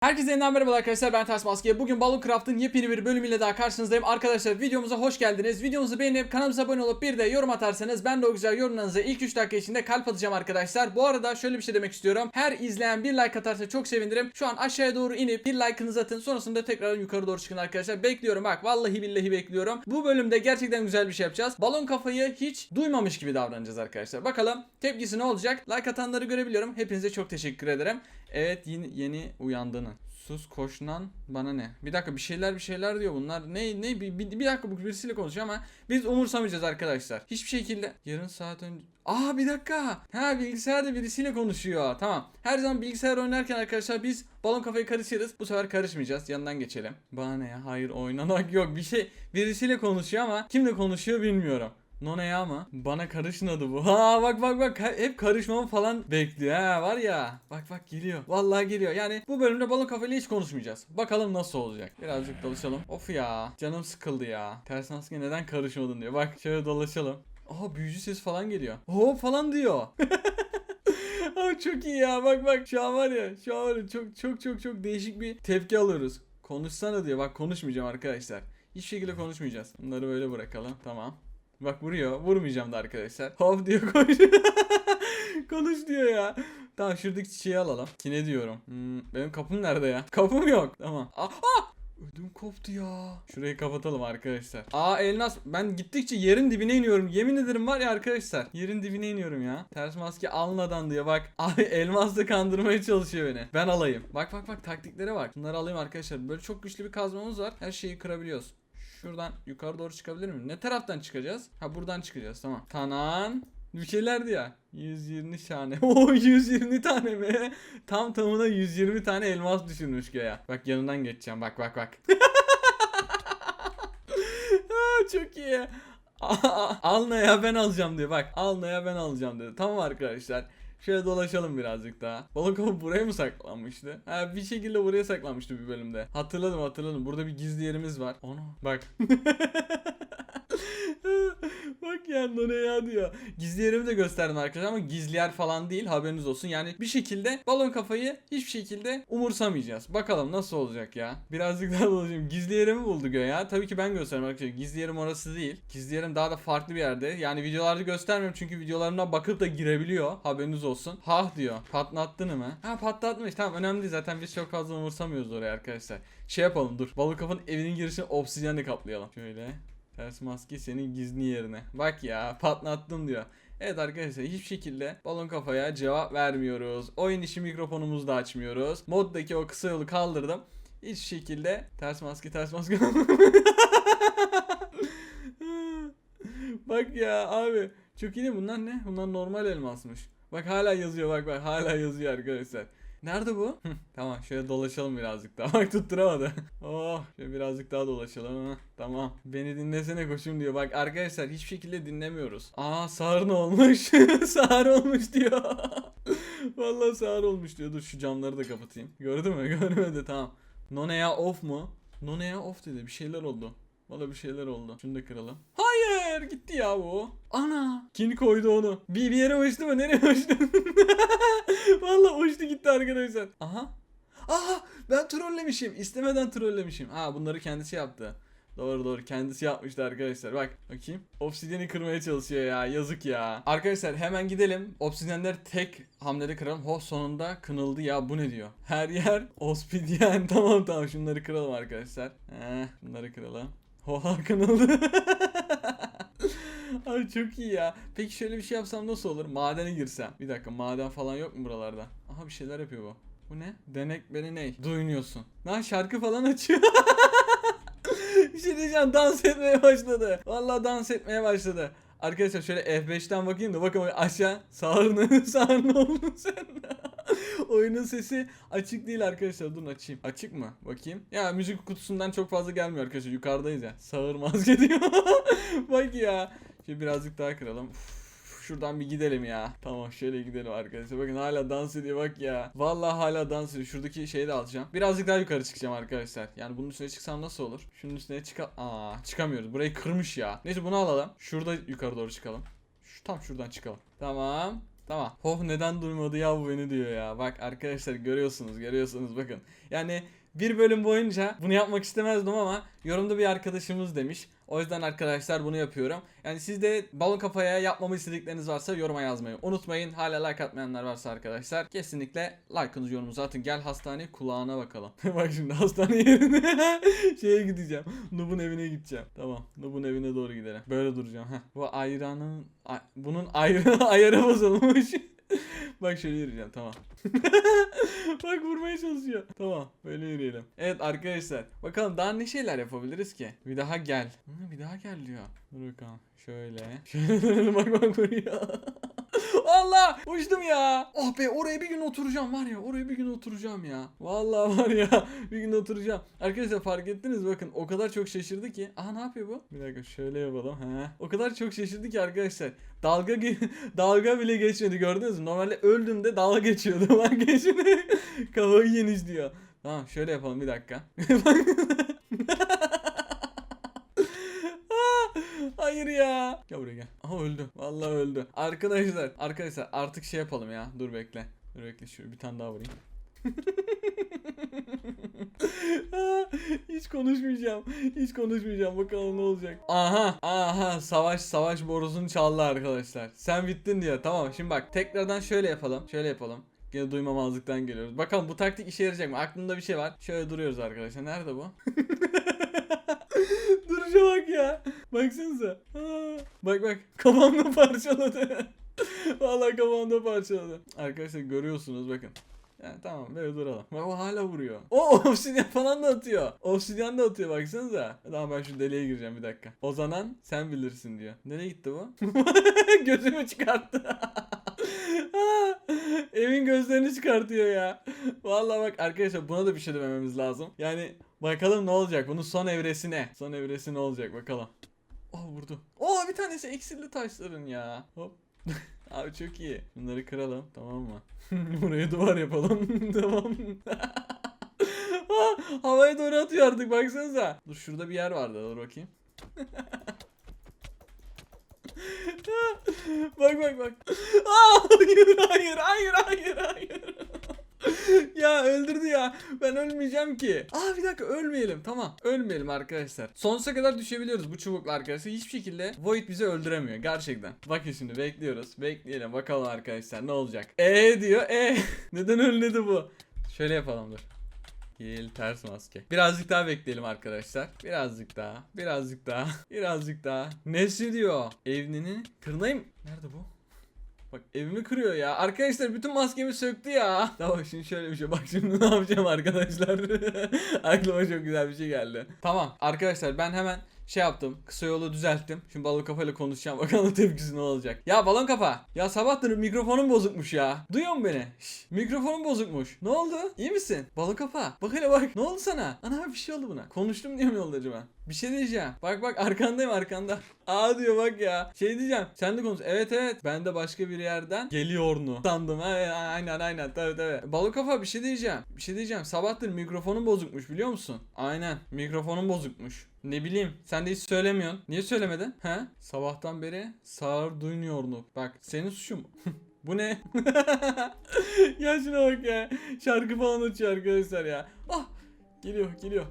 Herkese yeniden merhaba arkadaşlar ben Ters Maske. Bugün Balloon Craft'ın yepyeni bir bölümüyle daha karşınızdayım. Arkadaşlar videomuza hoş geldiniz. Videomuzu beğenip kanalımıza abone olup bir de yorum atarsanız ben de o güzel yorumlarınıza ilk 3 dakika içinde kalp atacağım arkadaşlar. Bu arada şöyle bir şey demek istiyorum. Her izleyen bir like atarsa çok sevinirim. Şu an aşağıya doğru inip bir like'ınızı atın. Sonrasında tekrar yukarı doğru çıkın arkadaşlar. Bekliyorum bak vallahi billahi bekliyorum. Bu bölümde gerçekten güzel bir şey yapacağız. Balon kafayı hiç duymamış gibi davranacağız arkadaşlar. Bakalım tepkisi ne olacak? Like atanları görebiliyorum. Hepinize çok teşekkür ederim. Evet yeni, yeni uyandığını. Sus koşunan bana ne? Bir dakika bir şeyler bir şeyler diyor bunlar. Ne ne bir, bir, bir dakika bu birisiyle konuşuyor ama biz umursamayacağız arkadaşlar. Hiçbir şekilde yarın saat önce Aa bir dakika. Ha bilgisayarda birisiyle konuşuyor. Tamam. Her zaman bilgisayar oynarken arkadaşlar biz balon kafayı karışırız. Bu sefer karışmayacağız. Yanından geçelim. Bana ne ya? Hayır oynamak yok. Bir şey birisiyle konuşuyor ama kimle konuşuyor bilmiyorum. None ya mı? Bana karışmadı bu. Ha bak bak bak hep karışmamı falan bekliyor. Ha var ya. Bak bak geliyor. Vallahi geliyor. Yani bu bölümde balon kafayla hiç konuşmayacağız. Bakalım nasıl olacak. Birazcık dolaşalım. Of ya. Canım sıkıldı ya. Ters maske neden karışmadın diyor. Bak şöyle dolaşalım. Aha büyücü ses falan geliyor. Hop falan diyor. Çok iyi ya. Bak bak şu an var ya. Şu an var ya çok çok çok çok değişik bir tepki alıyoruz. Konuşsana diyor. Bak konuşmayacağım arkadaşlar. Hiçbir şekilde konuşmayacağız. Bunları böyle bırakalım. Tamam. Bak vuruyor. Vurmayacağım da arkadaşlar. Hop diyor konuş. konuş diyor ya. Tamam şuradaki çiçeği alalım. Ki ne diyorum? Hmm, benim kapım nerede ya? Kapım yok. Tamam. Ah! Ödüm koptu ya. Şurayı kapatalım arkadaşlar. Aa elmas. Ben gittikçe yerin dibine iniyorum. Yemin ederim var ya arkadaşlar. Yerin dibine iniyorum ya. Ters maske almadan diyor bak. Abi elmas da kandırmaya çalışıyor beni. Ben alayım. Bak bak bak taktiklere bak. Bunları alayım arkadaşlar. Böyle çok güçlü bir kazmamız var. Her şeyi kırabiliyoruz. Şuradan yukarı doğru çıkabilir miyim? Ne taraftan çıkacağız? Ha buradan çıkacağız tamam. Tanan. Bir şeylerdi ya. 120 tane. Oo 120 tane mi? Tam tamına 120 tane elmas düşürmüş ya. Bak yanından geçeceğim. Bak bak bak. Çok iyi. Aa, al ne ya ben alacağım diyor. Bak al ne ya ben alacağım dedi. Tamam arkadaşlar. Şöyle dolaşalım birazcık daha. Balık avı buraya mı saklanmıştı? Ha bir şekilde buraya saklanmıştı bir bölümde. Hatırladım hatırladım. Burada bir gizli yerimiz var. Onu bak. Bak ya ne ya diyor. Gizli yerimi de gösterdim arkadaşlar ama gizli yer falan değil haberiniz olsun. Yani bir şekilde balon kafayı hiçbir şekilde umursamayacağız. Bakalım nasıl olacak ya. Birazcık daha dolaşayım. Gizli yerimi buldu göğe ya. Tabii ki ben göstereyim arkadaşlar. Gizli yerim orası değil. Gizli yerim daha da farklı bir yerde. Yani videolarda göstermiyorum çünkü videolarımdan bakıp da girebiliyor. Haberiniz olsun. Ha diyor. Patlattın mı? Ha patlatmış. Tamam önemli değil. Zaten biz çok fazla umursamıyoruz oraya arkadaşlar. Şey yapalım dur. Balık kafanın evinin girişini obsidyenle kaplayalım. Şöyle. Ters maske senin gizli yerine. Bak ya patlattım diyor. Evet arkadaşlar hiçbir şekilde balon kafaya cevap vermiyoruz. Oyun işi mikrofonumuzu da açmıyoruz. Moddaki o kısa yolu kaldırdım. Hiçbir şekilde ters maske ters maske. bak ya abi. Çok iyi mi? Bunlar ne? Bunlar normal elmasmış. Bak hala yazıyor bak bak hala yazıyor arkadaşlar. Nerede bu? Tamam şöyle dolaşalım birazcık daha. Bak tutturamadı. Oh şöyle birazcık daha dolaşalım. Tamam. Beni dinlesene koşum diyor. Bak arkadaşlar hiçbir şekilde dinlemiyoruz. Aa sağır ne olmuş? sağır olmuş diyor. Vallahi sağır olmuş diyor. Dur şu camları da kapatayım. Gördün mü? Görmedi tamam. Noneya off mu? Noneya off dedi. Bir şeyler oldu. Valla bir şeyler oldu. Şunu da kıralım. Hayır gitti ya bu. Ana. Kim koydu onu? Bir, bir yere uçtu mu? Nereye uçtu? Valla uçtu gitti arkadaşlar. Aha. Aha ben trollemişim. İstemeden trollemişim. Ha bunları kendisi yaptı. Doğru doğru kendisi yapmıştı arkadaşlar. Bak bakayım. Obsidyeni kırmaya çalışıyor ya. Yazık ya. Arkadaşlar hemen gidelim. Obsidyenleri tek hamlede kıralım. Ho sonunda kınıldı ya. Bu ne diyor? Her yer obsidyen. tamam tamam şunları kıralım arkadaşlar. Heh, bunları kıralım. Oha kanalı. Ay çok iyi ya. Peki şöyle bir şey yapsam nasıl olur? Madene girsem. Bir dakika maden falan yok mu buralarda? Aha bir şeyler yapıyor bu. Bu ne? Denek beni ney? Duymuyorsun. Lan şarkı falan açıyor. bir şey diyeceğim dans etmeye başladı. Vallahi dans etmeye başladı. Arkadaşlar şöyle F5'ten bakayım da bakın aşağı sağır ne sağır ne oldun sen? Oyunun sesi açık değil arkadaşlar. Durun açayım. Açık mı? Bakayım. Ya müzik kutusundan çok fazla gelmiyor arkadaşlar. Yukarıdayız ya. Sağır maske diyor. Bak ya. Şimdi birazcık daha kıralım. Şuradan bir gidelim ya. Tamam şöyle gidelim arkadaşlar. Bakın hala dans ediyor bak ya. Vallahi hala dans ediyor. Şuradaki şeyi de alacağım. Birazcık daha yukarı çıkacağım arkadaşlar. Yani bunun üstüne çıksam nasıl olur? Şunun üstüne çıka... Aa çıkamıyoruz. Burayı kırmış ya. Neyse bunu alalım. Şurada yukarı doğru çıkalım. Şu, tam şuradan çıkalım. Tamam. Tamam. Oh neden durmadı ya bu beni diyor ya. Bak arkadaşlar görüyorsunuz görüyorsunuz bakın. Yani bir bölüm boyunca bunu yapmak istemezdim ama yorumda bir arkadaşımız demiş. O yüzden arkadaşlar bunu yapıyorum. Yani siz de balon kafaya yapmamı istedikleriniz varsa yoruma yazmayı unutmayın. Hala like atmayanlar varsa arkadaşlar kesinlikle like'ınızı yorumunuza atın. Gel hastane kulağına bakalım. Bak şimdi hastane yerine şeye gideceğim. Nub'un evine gideceğim. Tamam. Nub'un evine doğru gidelim. Böyle duracağım. Heh. Bu ayranın ay- bunun ayrı ayarı bozulmuş. Bak şöyle yürüyeceğim tamam. Bak vurmaya çalışıyor. Tamam böyle yürüyelim. Evet arkadaşlar bakalım daha ne şeyler yapabiliriz ki? Bir daha gel. Hı, bir daha gel diyor. Dur bakalım. Şöyle. Şöyle bak bak vuruyor. Allah uçtum ya. Oh be oraya bir gün oturacağım var ya oraya bir gün oturacağım ya. Vallahi var ya bir gün oturacağım. Arkadaşlar fark ettiniz bakın o kadar çok şaşırdı ki. Aha ne yapıyor bu? Bir dakika şöyle yapalım. He. O kadar çok şaşırdı ki arkadaşlar. Dalga dalga bile geçmedi gördünüz mü? Normalde öldüğümde dalga geçiyordu. Bak geçmedi. Kafayı yeniş diyor. Tamam şöyle yapalım bir dakika. Ah, Hayır ya. Gel buraya gel. Aha öldü. Vallahi öldü. Arkadaşlar, arkadaşlar artık şey yapalım ya. Dur bekle. Dur bekle şöyle bir tane daha vurayım. Hiç konuşmayacağım. Hiç konuşmayacağım. Bakalım ne olacak. Aha. Aha. Savaş savaş borusunu çaldı arkadaşlar. Sen bittin diyor. Tamam. Şimdi bak tekrardan şöyle yapalım. Şöyle yapalım. Gene duymamazlıktan geliyoruz. Bakalım bu taktik işe yarayacak mı? Aklımda bir şey var. Şöyle duruyoruz arkadaşlar. Nerede bu? Duruşa bak ya. Baksanıza. Aa, bak bak. Kafamda parçaladı. Vallahi kafamda parçaladı. Arkadaşlar görüyorsunuz bakın. Yani tamam böyle duralım. Bak o hala vuruyor. O obsidyen falan da atıyor. Obsidyen de atıyor baksanıza. Tamam ben şu deliğe gireceğim bir dakika. O zaman sen bilirsin diyor. Nereye gitti bu? Gözümü çıkarttı. Evin gözlerini çıkartıyor ya. Vallahi bak arkadaşlar buna da bir şey demememiz lazım. Yani bakalım ne olacak. Bunun son evresi ne? Son evresi ne olacak bakalım. Oh vurdu. Oh bir tanesi eksili taşların ya. Hop. Abi çok iyi. Bunları kıralım tamam mı? Buraya duvar yapalım. tamam. Ah, havaya doğru atıyor artık baksanıza. Dur şurada bir yer vardı dur bakayım. Bak bak bak. Aa, hayır hayır hayır hayır hayır. ya öldürdü ya. Ben ölmeyeceğim ki. Aa bir dakika ölmeyelim. Tamam. Ölmeyelim arkadaşlar. Sonsuza kadar düşebiliyoruz bu çubukla arkadaşlar. Hiçbir şekilde Void bizi öldüremiyor. Gerçekten. Bakın şimdi bekliyoruz. Bekleyelim. Bakalım arkadaşlar ne olacak. E diyor. E. Neden ölmedi bu? Şöyle yapalım dur. Değil ters maske. Birazcık daha bekleyelim arkadaşlar. Birazcık daha. Birazcık daha. Birazcık daha. Nesi diyor? Evnini kırnayım. Nerede bu? Bak evimi kırıyor ya. Arkadaşlar bütün maskemi söktü ya. Tamam şimdi şöyle bir şey. Bak şimdi ne yapacağım arkadaşlar. Aklıma çok güzel bir şey geldi. Tamam arkadaşlar ben hemen şey yaptım. Kısa yolu düzelttim. Şimdi balon kafayla konuşacağım. Bakalım tepkisi ne olacak. Ya balon kafa. Ya sabahtır mikrofonum bozukmuş ya. Duyuyor musun beni? Şş, mikrofonum bozukmuş. Ne oldu? İyi misin? Balon kafa. Bak hele bak. Ne oldu sana? Ana bir şey oldu buna. Konuştum diye mi oldu acaba? Bir şey diyeceğim. Bak bak arkandayım arkanda. Aa diyor bak ya. Şey diyeceğim. Sen de konuş. Evet evet. Ben de başka bir yerden geliyornu sandım. Ha, aynen aynen. Tabii tabii. Balık kafa bir şey diyeceğim. Bir şey diyeceğim. Sabahtır mikrofonum bozukmuş biliyor musun? Aynen. Mikrofonum bozukmuş. Ne bileyim. Sen de hiç söylemiyorsun. Niye söylemedin? He? Sabahtan beri sağır duymuyordu. Bak senin suçun. Bu ne? ya şuna bak ya. Şarkı falan açıyor arkadaşlar ya. Ah! Geliyor geliyor.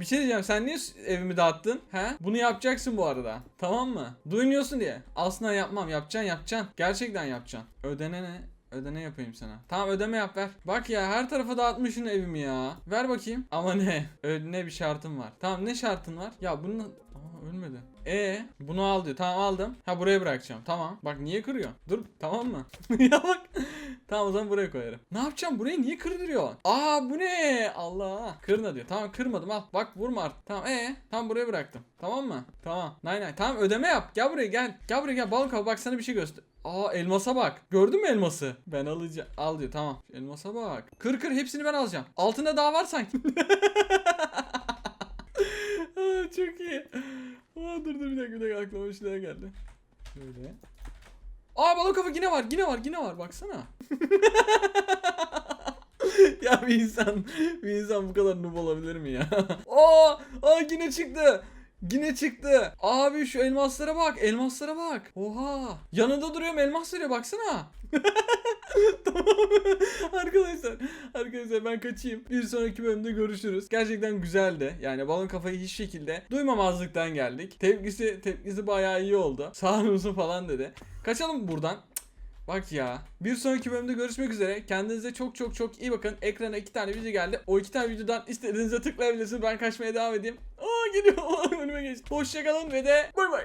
Bir şey diyeceğim sen niye evimi dağıttın? He? Bunu yapacaksın bu arada. Tamam mı? Duymuyorsun diye. Aslında yapmam. Yapacaksın yapacaksın. Gerçekten yapacaksın. Ödene ne? Ödene yapayım sana. Tamam ödeme yap ver. Bak ya her tarafa dağıtmışsın evimi ya. Ver bakayım. Ama ne? Ödene bir şartım var. Tamam ne şartın var? Ya bunun... Aa ölmedi. E bunu al diyor. Tamam aldım. Ha buraya bırakacağım. Tamam. Bak niye kırıyor? Dur tamam mı? ya bak. Tamam o zaman buraya koyarım. Ne yapacağım? Burayı niye kırdırıyor? Aa bu ne? Allah. Kırma diyor. Tamam kırmadım al. Bak vurma artık. Tamam e tamam buraya bıraktım. Tamam mı? Tamam. Nay nay. Tamam ödeme yap. Gel buraya gel. Gel buraya gel. Al. Bak sana bir şey göster. Aa elmasa bak. Gördün mü elması? Ben alacağım. Al diyor. Tamam. Elmasa bak. Kır kır hepsini ben alacağım. Altında daha var sanki. Çok iyi. Aa, dur dur bir dakika bir dakika aklıma bir şeyler geldi. Şöyle. Aa balık kafa yine var yine var yine var baksana. ya bir insan bir insan bu kadar noob olabilir mi ya? Aa, aa yine çıktı. Yine çıktı. Abi şu elmaslara bak. Elmaslara bak. Oha. Yanında duruyorum elmas veriyor baksana. tamam. arkadaşlar. Arkadaşlar ben kaçayım. Bir sonraki bölümde görüşürüz. Gerçekten güzeldi. Yani balon kafayı hiç şekilde duymamazlıktan geldik. Tepkisi tepkisi bayağı iyi oldu. Sağ olsun falan dedi. Kaçalım buradan. Bak ya. Bir sonraki bölümde görüşmek üzere. Kendinize çok çok çok iyi bakın. Ekrana iki tane video geldi. O iki tane videodan istediğinize tıklayabilirsiniz. Ben kaçmaya devam edeyim. Aa geliyor. Önüme geçti. Hoşçakalın ve de bay bay.